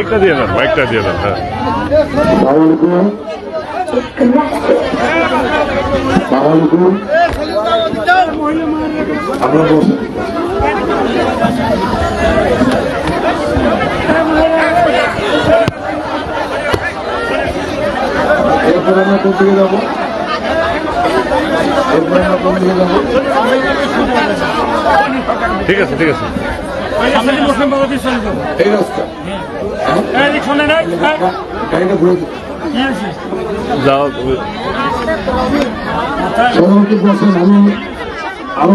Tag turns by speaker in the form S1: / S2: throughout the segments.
S1: সেরা
S2: দিয়ে দেন মাইকটা দিয়ে দেন হ্যাঁ
S1: আমরা এরপর আমরা কোন দিকে যাব? এরপর আমরা কোন দিকে যাব?
S2: ঠিক আছে ঠিক আছে।
S1: এই রাস্তা। গাড়িটা ঘুরে
S2: যাও
S1: সভাপতি বসেন আমি
S2: আরও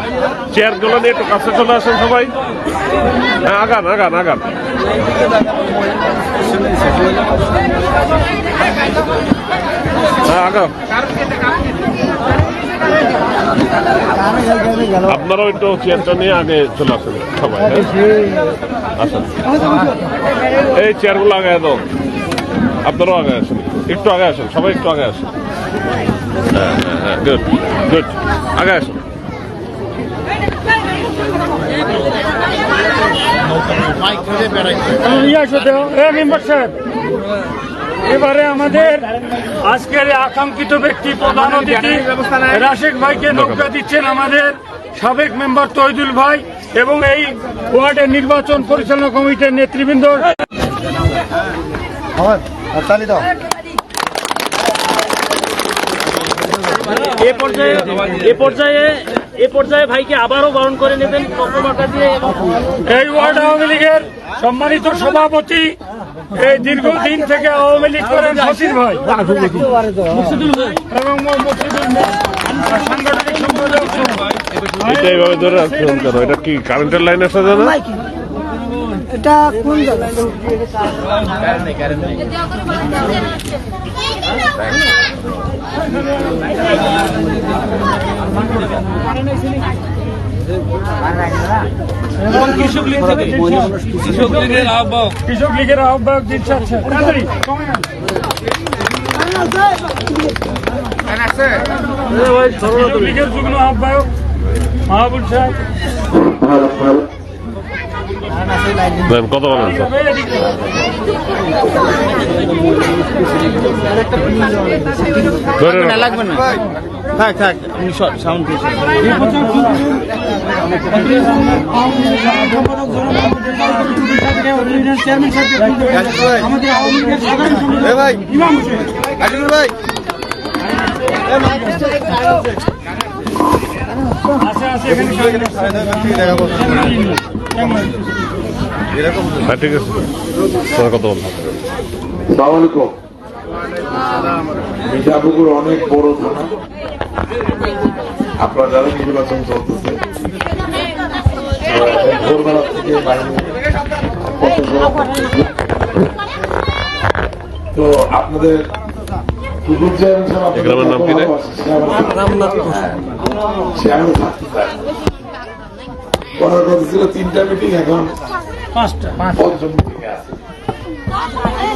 S2: চেয়ারগুলো নিয়ে একটু কাছে চলে আসেন সবাই। হ্যাঁ আগান আগান আগান। হ্যাঁ আপনারাও একটু চেয়ারটা নিয়ে আগে চলে আসেন সবাই হ্যাঁ? আসেন। এই চেয়ারগুলো আগে দাও। আপনারাও আগে আসেন। একটু আগে আসেন, সবাই একটু আগে আসেন। হ্যাঁ হ্যাঁ গুড গুড আগে আসেন
S3: ইয়া সাথে এ মেম্বার সাহেব এবারে আমাদের আজকের আকাঙ্ক্ষিত ব্যক্তি প্রধান অতিথি রাশেক ভাইকে নৌকা দিচ্ছেন আমাদের সাবেক মেম্বার তৈদুল ভাই এবং এই ওয়ার্ডের নির্বাচন পরিচালনা কমিটির নেতৃবৃন্দ
S4: এ পর্যায়ে এ পর্যায়ে এ পর্যায়ে ভাইকে আবারও বরণ করে নেবেন দিয়ে
S3: এই ওয়ার্ড আওয়ামী লীগের সম্মানিত সভাপতি এই দীর্ঘদিন থেকে আওয়ামী লীগ করেন হাসির ভাই। এবং সাংগঠনিক সম্পাদক।
S2: এটা এইভাবে ধরে রাখছেন এটা কি কারেন্টের লাইন আছে না?
S5: এটা কোন জায়গায়
S4: কৃষক লীগের আহ্বায়ক
S3: কৃষক লীগের আহ্বায়ক সময় নাই। কৃষক লীগের যুগ্ম আহ্বায়ক মাহবুব সাহেব
S2: কত বলেন।
S4: লাগবে না। থাক থাক আপনি সাউন্ড
S3: আমাদের আওয়ামী লীগের সাধারণ সম্পাদক ইমাম হোসেন আছে আছে এখানে
S2: হ্যাঁ ঠিক আছে। কত বলেন
S1: সালামালাইকুম। মিঠাপুকুর অনেক বড় থানা। আপনারা জানেন নির্বাচন চলতেছে ভোরবেলা থেকে বাহিনী তো আপনাদের
S2: গ্রামের নাম কি রে?
S1: ছিল তিনটা মিটিং এখন
S3: পাঁচটা।
S1: পঞ্চম মিটিং আছে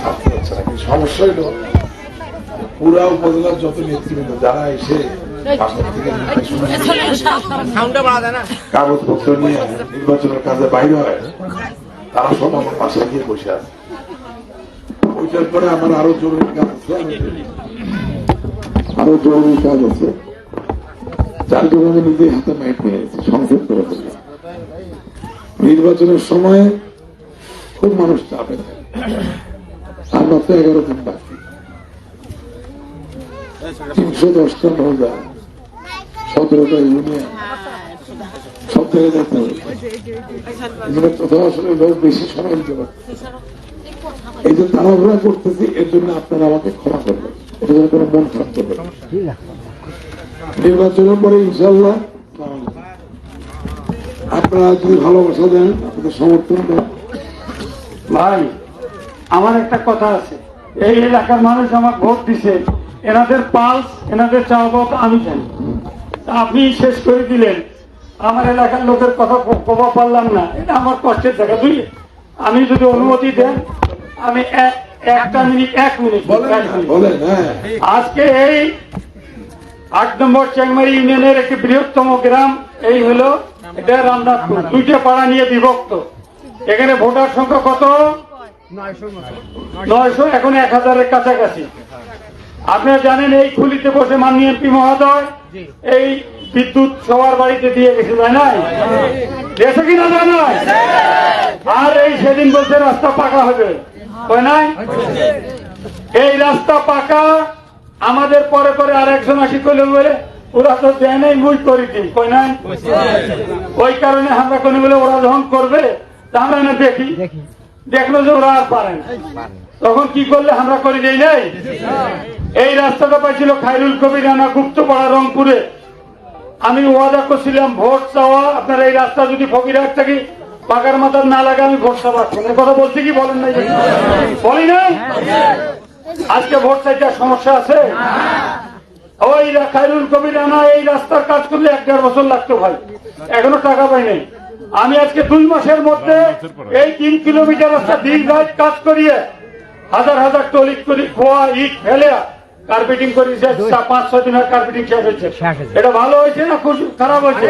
S1: থাকতে হচ্ছে কিন্তু সমস্যা হলো পুরা উপজেলার যত নেতৃবৃন্দ যারা এসে কাগজপত্র নিয়ে নির্বাচনের কাজে বাইরে হয় তারা সব আমার পাশে গিয়ে বসে আছে। ওইটার পরে আমার আরও জরুরি কাজ আছে, আরও জরুরি কাজ আছে। যার জন্য আমি নিজে হাতে মাইক নিয়ে গেছি সংক্ষেপ করে ফেলি নির্বাচনের সময় খুব মানুষ চাপে আর মাত্র এগারো দিন বাকি। তিনশো দশটা নৌকা সতেরোটা ইউনিয়ন। সব জায়গায় যেতে হবে। কোথাও আসলে লোক বেশি সময় দিতে পারে এই যে তাড়াহুড়া করতেছি এর জন্য আপনারা আমাকে ক্ষমা করবেন। কোনো মন করবেন নির্বাচনের পরে ইনশাল্লাহ আপনারা যদি ভালোবাসা দেন, আপনাদের সমর্থন দেন।
S3: ভাই, আমার একটা কথা আছে। এই এলাকার মানুষ আমার ভোট দিছে। এনাদের পালস, এনাদের চাওয়া আমি জানি। আপনি শেষ করে দিলেন। আমার এলাকার লোকের কথা কবা পারলাম না। এটা আমার কষ্টের জায়গা দুই আমি যদি অনুমতি দেন আমি এক- একটা মিনিট এক মিনিট
S1: হ্যাঁ।
S3: আজকে এই আট নম্বর চেংমারি ইউনিয়নের একটি বৃহত্তম গ্রাম এই হলো এটা রামনাথপুর। দুইটা পাড়া নিয়ে বিভক্ত। এখানে ভোটার সংখ্যা কত? নয়শো এখন এক হাজারের কাছাকাছি। আপনারা জানেন এই খুলিতে বসে মাননীয় এমপি মহোদয় এই বিদ্যুৎ সবার বাড়িতে দিয়ে গেছে তাই নাই গেছে কিনা জানাই আর এই সেদিন বলছে রাস্তা পাকা হবে। নাই? এই রাস্তা পাকা আমাদের পরে পরে আর একজন আসি করলে বলে ওরা তো দেয় নাই মুই করে দিই কই নাই? ওই কারণে আমরা কোন বলে ওরা যখন করবে তা আমরা না দেখি। দেখল যে ওরা আর পারে তখন কি করলে আমরা করে যাই নাই? এই রাস্তাটা পাইছিল খাইরুল কবির রানা গুপ্তপাড়া রংপুরে। আমি ওয়াদা করছিলাম ভোট চাওয়া। আপনার এই রাস্তা যদি ফকিরহাট থাকি পাকার মাথার না লাগে আমি ভোট চাওয়া কথা বলছি কি বলেন নাই? বলি নাই? আজকে ভোট চাইতে সমস্যা আছে? ওই খায়রুল কবির রানা এই রাস্তার কাজ করলে এক দেড় বছর লাগতো ভাই। এখনও টাকা পাই নাই। আমি আজকে দুই মাসের মধ্যে এই তিন কিলোমিটার রাস্তা দিন রাত কাজ করিয়ে হাজার হাজার টলিক করি খোয়া ইট ফেলে কার্পেটিং করেছে। পাঁচ ছয় দিনের কার্পেটিং শেষ হয়েছে। এটা ভালো হয়েছে না খুব খারাপ হয়েছে?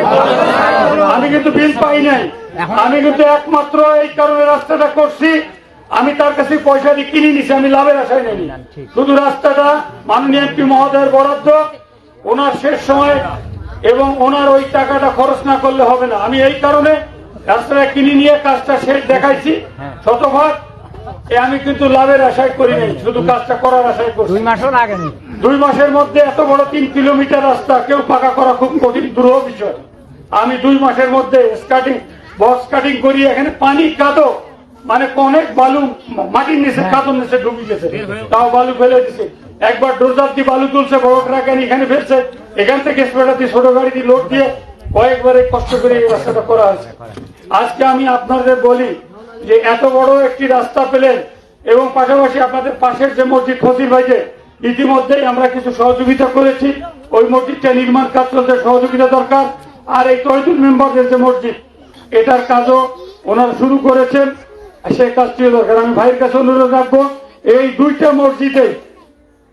S3: আমি কিন্তু বিল পাই নাই। আমি কিন্তু একমাত্র এই কারণে রাস্তাটা করছি। আমি তার কাছে পয়সা দিয়ে কিনে নিছি আমি লাভের আশায় নেই। শুধু রাস্তাটা মাননীয় এমপি মহোদয়ের বরাদ্দ ওনার শেষ সময় এবং ওনার ওই টাকাটা খরচ না করলে হবে না। আমি এই কারণে রাস্তাটা কিনে নিয়ে কাজটা শেষ দেখাইছি। শতভাগ এ আমি কিন্তু লাভের আশায় করি নাই শুধু কাজটা করার আশায় করছি।
S5: দুই মাসও লাগে
S3: দুই মাসের মধ্যে এত বড় তিন কিলোমিটার রাস্তা কেউ পাকা করা খুব কঠিন দুরূহ বিষয়। আমি দুই মাসের মধ্যে স্কাটিং বক্স কাটিং করি এখানে পানি কাদো মানে অনেক বালু মাটির নিচে কাদর নিচে ডুবে গেছে। তাও বালু ফেলে দিছে। একবার ডোরদার দিয়ে বালু তুলছে বড় ট্রাক এখানে ফেলছে এখান থেকে স্পেডার দিয়ে ছোট গাড়ি দিয়ে লোড দিয়ে কয়েকবারে কষ্ট করে এই রাস্তাটা করা হয়েছে। আজকে আমি আপনাদের বলি যে এত বড় একটি রাস্তা পেলেন এবং পাশাপাশি আপনাদের পাশের যে মসজিদ ফসিল ভাইকে ইতিমধ্যেই আমরা কিছু সহযোগিতা করেছি। ওই মসজিদটা নির্মাণ কাজ চলতে সহযোগিতা দরকার। আর এই তৈদুল মেম্বারদের যে মসজিদ এটার কাজও ওনারা শুরু করেছেন। সেই কাজটিও দরকার। আমি ভাইয়ের কাছে অনুরোধ রাখব, এই দুইটা মসজিদে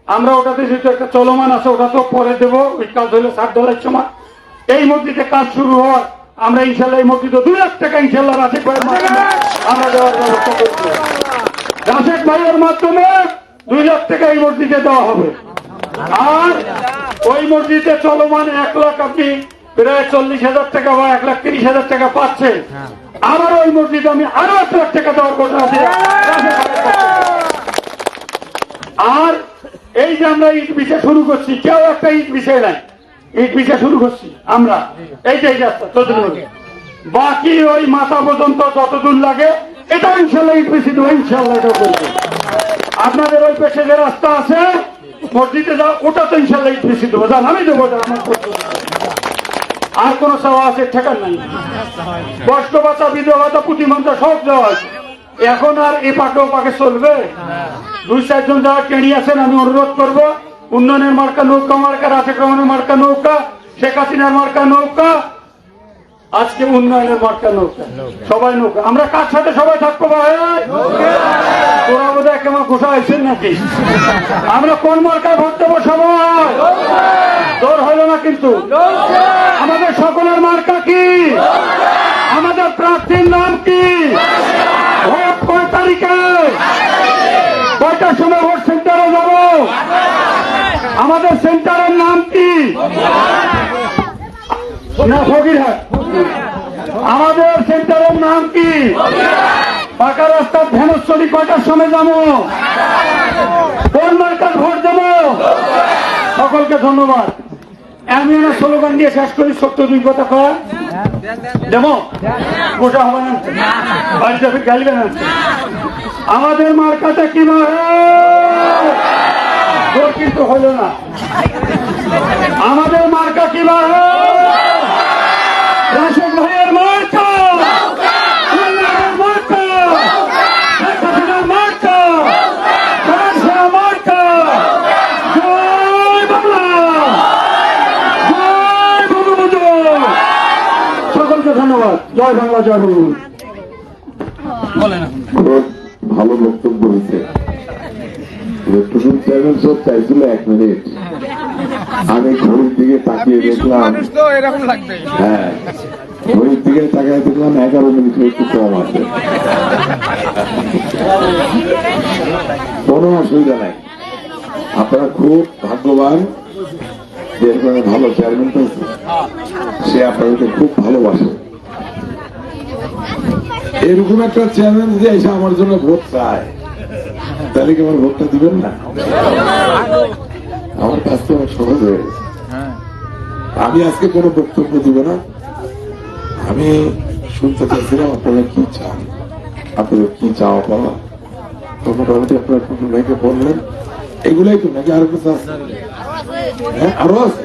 S3: আমরা ওটাতে যেহেতু একটা চলমান আছে, ওটা তো পরে দেবো। ওই কাজ হলে ষাট ডলার সময়। এই মসজিদে কাজ শুরু হওয়ার আমরা ইনশাল্লাহ এই মসজিদে দুই লাখ টাকা ইনশাল্লাহ রাশিক ভাইয়ের আমরা দেওয়ার ব্যবস্থা করছি। রাশেক ভাইয়ের মাধ্যমে দুই লাখ টাকা এই মসজিদে দেওয়া হবে। আর ওই মসজিদে চলমান এক লাখ আপনি প্রায় চল্লিশ হাজার টাকা বা এক লাখ তিরিশ হাজার টাকা পাচ্ছেন আবার ওই মসজিদে আমি আরও এক লাখ টাকা দেওয়ার কথা আছে। আর এই যে আমরা ইট বিছে শুরু করছি কেউ একটা ইট বিষয় নাই। ইট বিছে শুরু করছি আমরা। এইটাই রাস্তা চতুর্থ বাকি ওই মাথা পর্যন্ত যতদূর লাগে এটা ইনশাল্লাহ ইট বিছে দেবো ইনশাল্লাহ এটা করব। আপনাদের ওই পেশে যে রাস্তা আছে মসজিদে যাও ওটা তো ইনশাল্লাহ ইট বিছে দেবো। জান আমি দেবো আমার। আর কোন সেবা আছে ঠেকার নাই। বাচ্চা ভাতা বিধবা ভাতা পুঁথিমন্ত্র সব দেওয়া এখন আর এ পাকে ও পাকে চলবে? দুই চারজন যারা কেড়ি আছেন, আমি অনুরোধ করব, উন্নয়নের মার্কা নৌকা মার্কা রহমানের মার্কা নৌকা, শেখ হাসিনার মার্কা নৌকা আজকে উন্নয়নের মার্কা নৌকা সবাই নৌকা। আমরা কার সাথে সবাই থাকব ভাই? তোরা বোধ হয় কেমন ঘোষা হয়েছেন নাকি? আমরা কোন মার্কায় ভোট দেবো সবাই? তোর হলো না কিন্তু। আমাদের সকলের মার্কা কি? আমাদের প্রার্থীর নাম কি? ভোট কয় তারিখে? কয়টার সময় ভোট সেন্টারে যাব? আমাদের সেন্টারের নাম কি? না ফকিরহাট আমাদের সেন্টারের নাম কি? পাকা রাস্তার ধ্যানস্থলী কয়টার সময় যাব। কোন মার্কার ভোট দেবো? সকলকে ধন্যবাদ। আমি একটা স্লোগান দিয়ে শেষ করি, সত্য দুই কথা কয়া দেবো? গোটা হবে না। বাড়িতে গাইবে না। আমাদের মার্কাটা কি জোর কিন্তু হলো না। আমাদের মার্কা কি রাশেদ ভাইয়ের মার্কা আল্লাহর মার্কা শেখ হাসিনার মার্কা রাশেদ মার্কা জয় বাংলা জয় বঙ্গবন্ধু সকলকে ধন্যবাদ। জয় বাংলা জয় বঙ্গবন্ধু
S1: ভালো বক্তব্য হয়েছে। চেয়ারম্যান সব চাইছিল এক মিনিট। আমি ঘড়ির দিকে তাকিয়ে দেখলাম হ্যাঁ। ঘড়ির দিকে তাকিয়ে দেখলাম এগারো মিনিট একটু কম আছে। কোনো অসুবিধা নাই। আপনারা খুব ভাগ্যবান যে ভালো চেয়ারম্যান সে আপনাদেরকে খুব ভালোবাসে। এরকম একটা চেয়ারম্যান যদি এসে আমার জন্য ভোট চায়। তাহলে কি আমার ভোটটা দিবেন না? আমার থেকে অনেক সহজ হয়ে গেছে। আমি আজকে কোনো বক্তব্য দিব না। আমি শুনতে চাইছিলাম আপনারা কি চান? আপনাদের কি চাওয়া পাওয়া? তো মোটামুটি আপনারা টুটুল ভাইকে বললেন। এগুলাই তো নাকি আরও কিছু আছে? হ্যাঁ আরও আছে।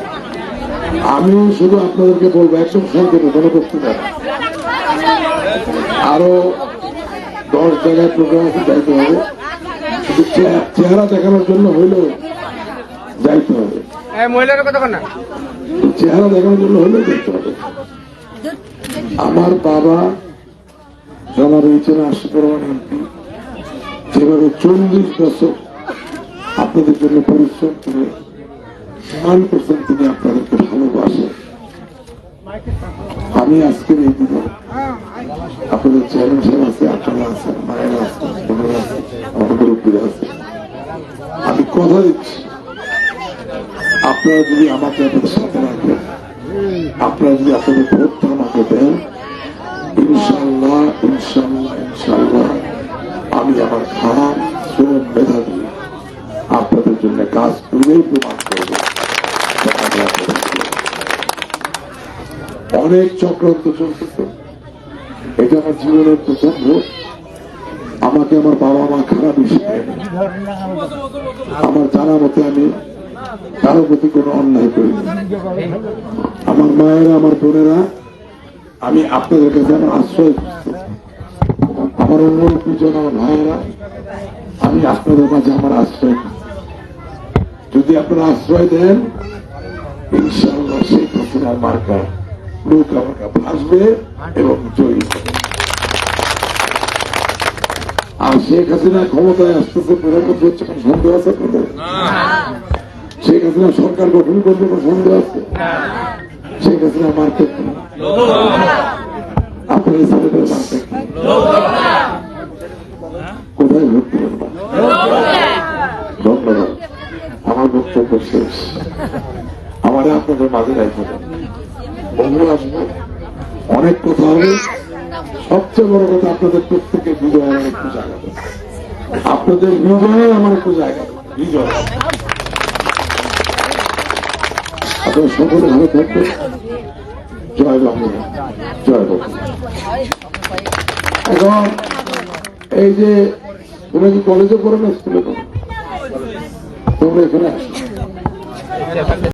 S1: আমি শুধু আপনাদেরকে বলব একদম সংক্ষেপে কোনো বক্তব্য না। আরও দশ জায়গায় প্রোগ্রাম আছে যাইতে হবে। শুধু চেহারা- দেখানোর জন্য হইলেও যাইতে হবে। চেহারা দেখানোর জন্য হলেও যাইতে হবে। আমার বাবা জনাব হয়েছেন আশিক রহমান এমপি। যেভাবে চল্লিশ বছর আপনাদের জন্য পরিশ্রম করে মান করছেন তিনি আপনাদেরকে ভালোবাসেন। আমি আজকের এই দিনে আপনাদের চেয়ারম্যান আছে, আপনারা আছেন, মায়েরা আছেন, বোনেরা আছে আমাদের উপরে আছে আমি কথা দিচ্ছি, আপনারা যদি আমাকে আপনাদের সাথে রাখেন, আপনারা যদি আপনাদের ভোটটা আমাকে দেন ইনশাল্লাহ ইনশাল্লাহ ইনশাল্লাহ আমি আমার খারাপ শ্রম মেধা দিয়ে আপনাদের জন্য কাজ করেই প্রমাণ করব যে আমি আপনাদের ছিলাম। অনেক চক্রান্ত চলতেছে এটা আমার জীবনের ভোট আমাকে আমার বাবা মা খারাপ আমার জানা মতে আমি কারও প্রতি কোনো অন্যায় করিনি। আমার মায়েরা, আমার বোনেরা, আমি আপনাদের কাছে আমার আশ্রয়। আমার অন্য দুজন আমার ভাইয়েরা, আমি আপনাদের মাঝে আমার আশ্রয় যদি আপনারা আশ্রয় দেন, ইনশাআল্লাহ শেখ হাসিনার মার্কা লোক আমাকে ভাসবে এবং জয়ী। আর শেখ হাসিনা ক্ষমতায় আসতেছে প্রধানমন্ত্রী হচ্ছে কোনো সন্দেহ আছে আপনাদের? শেখ হাসিনা সরকার গঠন করবে কোনো সন্দেহ আছে? শেখ হাসিনা? আপনার এই ছেলেদের মার্কেট কোথায় ভোট দেবেন? না? ধন্যবাদ। আমার বক্তব্য শেষ। আমার আপনাদের মাঝে রাখতে অনেক কথা হবে। সবচেয়ে বড় কথা আপনাদের প্রত্যেকের বিজয় আমার একটু জায়গা আপনাদের বিজয়ে আমার একটু জায়গা। বিজয় আপনারা সকলে ভালো থাকবেন। জয় বাংলা। জয় বাংলা। এখন এই যে তোমরা কি কলেজে পড়ো না স্কুলে পড়ো? তোমরা এখানে